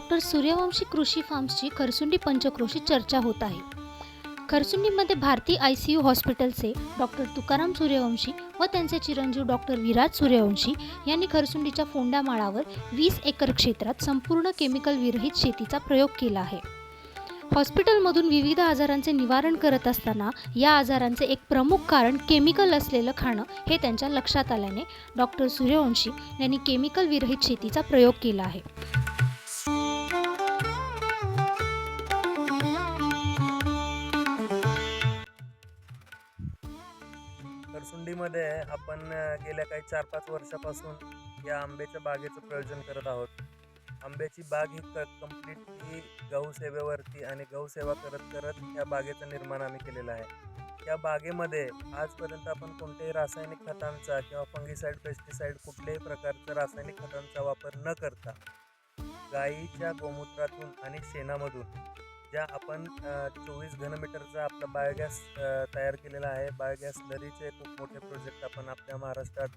Doctor Suryavanshi कृषी फार्म्सची खरसुंडी पंचक्रोशी चर्चा होत आहे. खरसुंडीमध्ये भारतीय आय सी यू हॉस्पिटलचे डॉक्टर तुकाराम सूर्यवंशी व त्यांचे चिरंजीव डॉक्टर विराज सूर्यवंशी यांनी खरसुंडीच्या फोंडा माळावर वीस एकर क्षेत्रात संपूर्ण केमिकल विरहित शेतीचा प्रयोग केला आहे. हॉस्पिटलमधून विविध आजारांचे निवारण करत असताना या आजारांचे एक प्रमुख कारण केमिकल असलेलं खाणं हे त्यांच्या लक्षात आल्याने डॉक्टर सूर्यवंशी यांनी केमिकल विरहित शेतीचा प्रयोग केला आहे. करसुंडीमध्ये आपण गेल्या काही चार पाच वर्षापासून या आंब्याच्या बागेचं प्रयोजन करत आहोत. आंब्याची बाग ही क कंप्लीट ही गौसेवेवरती आणि गहूसेवा करत करत या बागेचं निर्माण आम्ही केलेलं आहे. या बागेमध्ये आजपर्यंत आपण कोणत्याही रासायनिक खतांचा किंवा फंगिसाईड पेस्टिसाईड कुठल्याही प्रकारचा रासायनिक खतांचा वापर न करता गाईच्या गोमूत्रातून आणि शेणामधून ज्या आपण चोवीस घनमीटरचा आपला बायोगॅस तयार केलेला आहे. बायोगॅस लरीचे खूप मोठे प्रोजेक्ट आपण आपल्या महाराष्ट्रात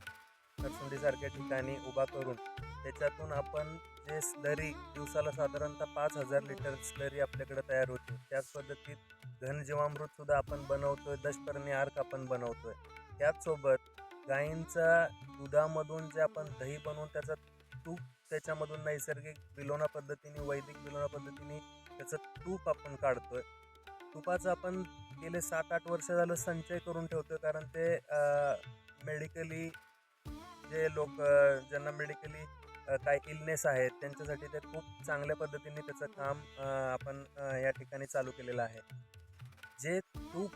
खरसुंडीसारख्या ठिकाणी उभा करून त्याच्यातून आपण जे स्लरी दिवसाला साधारणतः पाच हजार लिटर स्लरी आपल्याकडे तयार होते. त्याच पद्धतीत घनजीवामृतसुद्धा आपण बनवतोय दशपर्णी आर्क आपण बनवतोय. त्याचसोबत गायींचा दुधामधून जे आपण दही बनवून त्याचा तूप त्याच्यामधून नैसर्गिक बिलोना पद्धतीने वैदिक बिलोना पद्धतीने त्याचं तूप आपण काढतोय. तुपाचं आपण गेले सात आठ वर्ष झालं संचय करून ठेवतोय कारण ते मेडिकली जे लोक ज्यांना मेडिकली काही इलनेस आहेत त्यांच्यासाठी ते खूप चांगल्या पद्धतीने त्याचं काम आपण या ठिकाणी चालू केलेलं आहे. जे तूप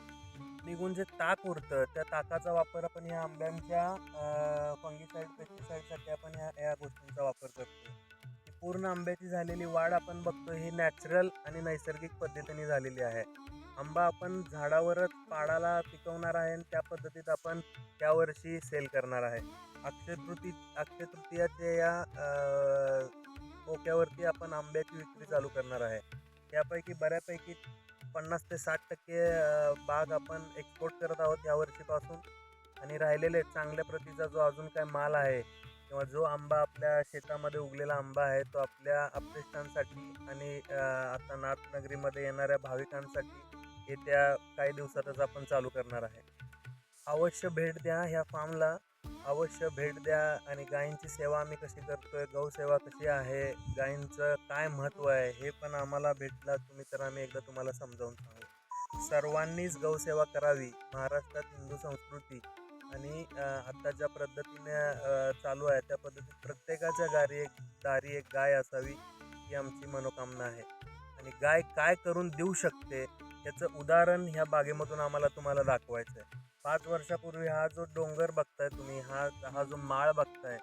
निघून जे ताक उरतं त्या ताकाचा वापर आपण या आंब्यांच्या फंगिसाईड पेस्टिसाईडसाठी आपण या या गोष्टींचा वापर करतो पूर्ण आंब्याची झालेली वाढ आपण बघतो ही नॅचरल आणि नैसर्गिक पद्धतीने झालेली आहे. आंबा आपण झाडावरच पाडाला पिकवणार आहे आणि त्या पद्धतीत आपण यावर्षी सेल करणार आहे. अक्षय तृती अक्षय तृतीयाच्या या ओक्यावरती मोक्यावरती आपण आंब्याची विक्री चालू करणार आहे. त्यापैकी बऱ्यापैकी पन्नास ते साठ टक्के भाग बाग आपण एक्सपोर्ट करत आहोत यावर्षीपासून. आणि राहिलेले चांगल्या प्रतीचा जो अजून काय माल आहे किंवा जो आंबा आपल्या शेतामध्ये उगलेला आंबा आहे तो आपल्या अप्रेष्टांसाठी आणि आता नाथनगरीमध्ये येणाऱ्या भाविकांसाठी येत्या काही दिवसातच आपण चालू करणार आहे. अवश्य भेट द्या ह्या फार्मला. अवश्य भेट द्या आणि गायींची सेवा आम्ही कशी करतोय गौसेवा कशी आहे गायींचं काय महत्त्व आहे हे पण आम्हाला भेटला तुम्ही तर आम्ही एकदा तुम्हाला समजावून सांगू. सर्वांनीच गौसेवा करावी. महाराष्ट्रात हिंदू संस्कृती आणि आत्ता ज्या पद्धतीने चालू आहे त्या पद्धतीत प्रत्येकाच्या गारी एक दारी एक गाय असावी ही आमची मनोकामना आहे. आणि गाय काय करून देऊ शकते याचं उदाहरण ह्या बागेमधून आम्हाला तुम्हाला दाखवायचं आहे पाच वर्षापूर्वी हा जो डोंगर बघताय तुम्ही हा हा जो माळ बघताय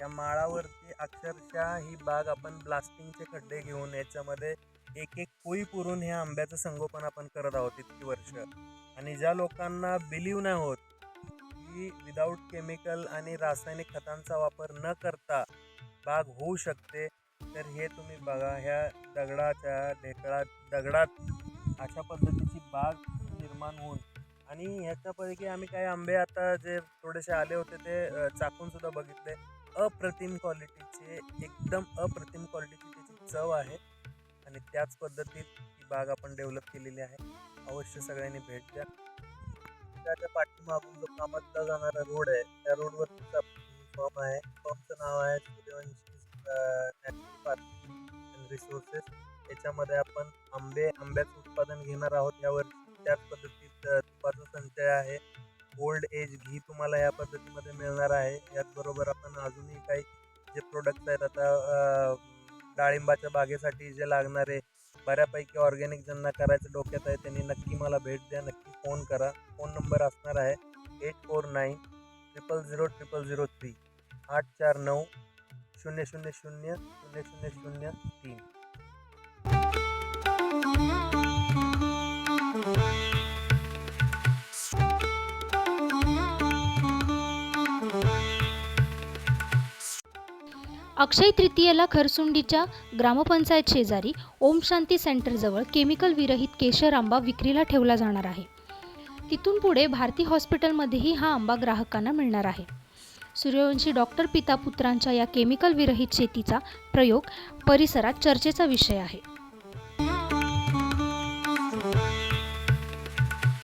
या माळावरती अक्षरशः ही बाग आपण ब्लास्टिंगचे खड्डे घेऊन याच्यामध्ये एक एक कोई पुरून ह्या आंब्याचं संगोपन आपण करत आहोत इतकी वर्ष. आणि ज्या लोकांना बिलीव नाही होत की विदाऊट केमिकल आणि रासायनिक खतांचा वापर न करता बाग होऊ शकते तर हे तुम्ही बघा ह्या दगडाच्या ढेकळात दगडात अशा पद्धतीची बाग निर्माण होऊन आणि ह्याच्यापैकी आम्ही काही आंबे आता जे थोडेसे आले होते ते चाकूनसुद्धा बघितले. अप्रतिम क्वालिटीचे एकदम अप्रतिम क्वालिटीची त्याची चव आहे आणि त्याच पद्धतीत ही बाग आपण डेव्हलप केलेली आहे. अवश्य सगळ्यांनी भेट द्या. त्याच्या पाठीमागून जो कामातला जाणारा रोड आहे. त्या रोडवरतीच फॉर्म आहे. फॉर्मचं नाव आहे सूर्यवंशी पार्क रिसोर्सेस याच्यामध्ये आपण आंबे आंब्याचं उत्पादन घेणार आहोत यावर त्याच पद्धतीत तुपाचा संचय आहे. ओल्ड एज घी तुम्हाला या पद्धतीमध्ये मिळणार आहे. याचबरोबर आपण अजूनही काही जे प्रोडक्ट्स आहेत आता डाळिंबाच्या बागेसाठी जे लागणारे बऱ्यापैकी ऑर्गॅनिक ज्यांना करायचं डोक्यात आहे त्यांनी नक्की मला भेट द्या नक्की फोन करा. फोन नंबर असणार आहे eight four nine triple zero triple zero three आठ चार नऊ शून्य शून्य शून्य शून्य शून्य शून्य तीन. अक्षय तृतीयेला खरसुंडीच्या ग्रामपंचायत शेजारी ओम शांती सेंटरजवळ केमिकल विरहित केशर आंबा विक्रीला ठेवला जाणार आहे. तिथून पुढे भारती हॉस्पिटलमध्येही हा आंबा ग्राहकांना मिळणार आहे. सूर्यवंशी डॉक्टर पिता पुत्रांच्या या केमिकल विरहित शेतीचा प्रयोग परिसरात चर्चेचा विषय आहे.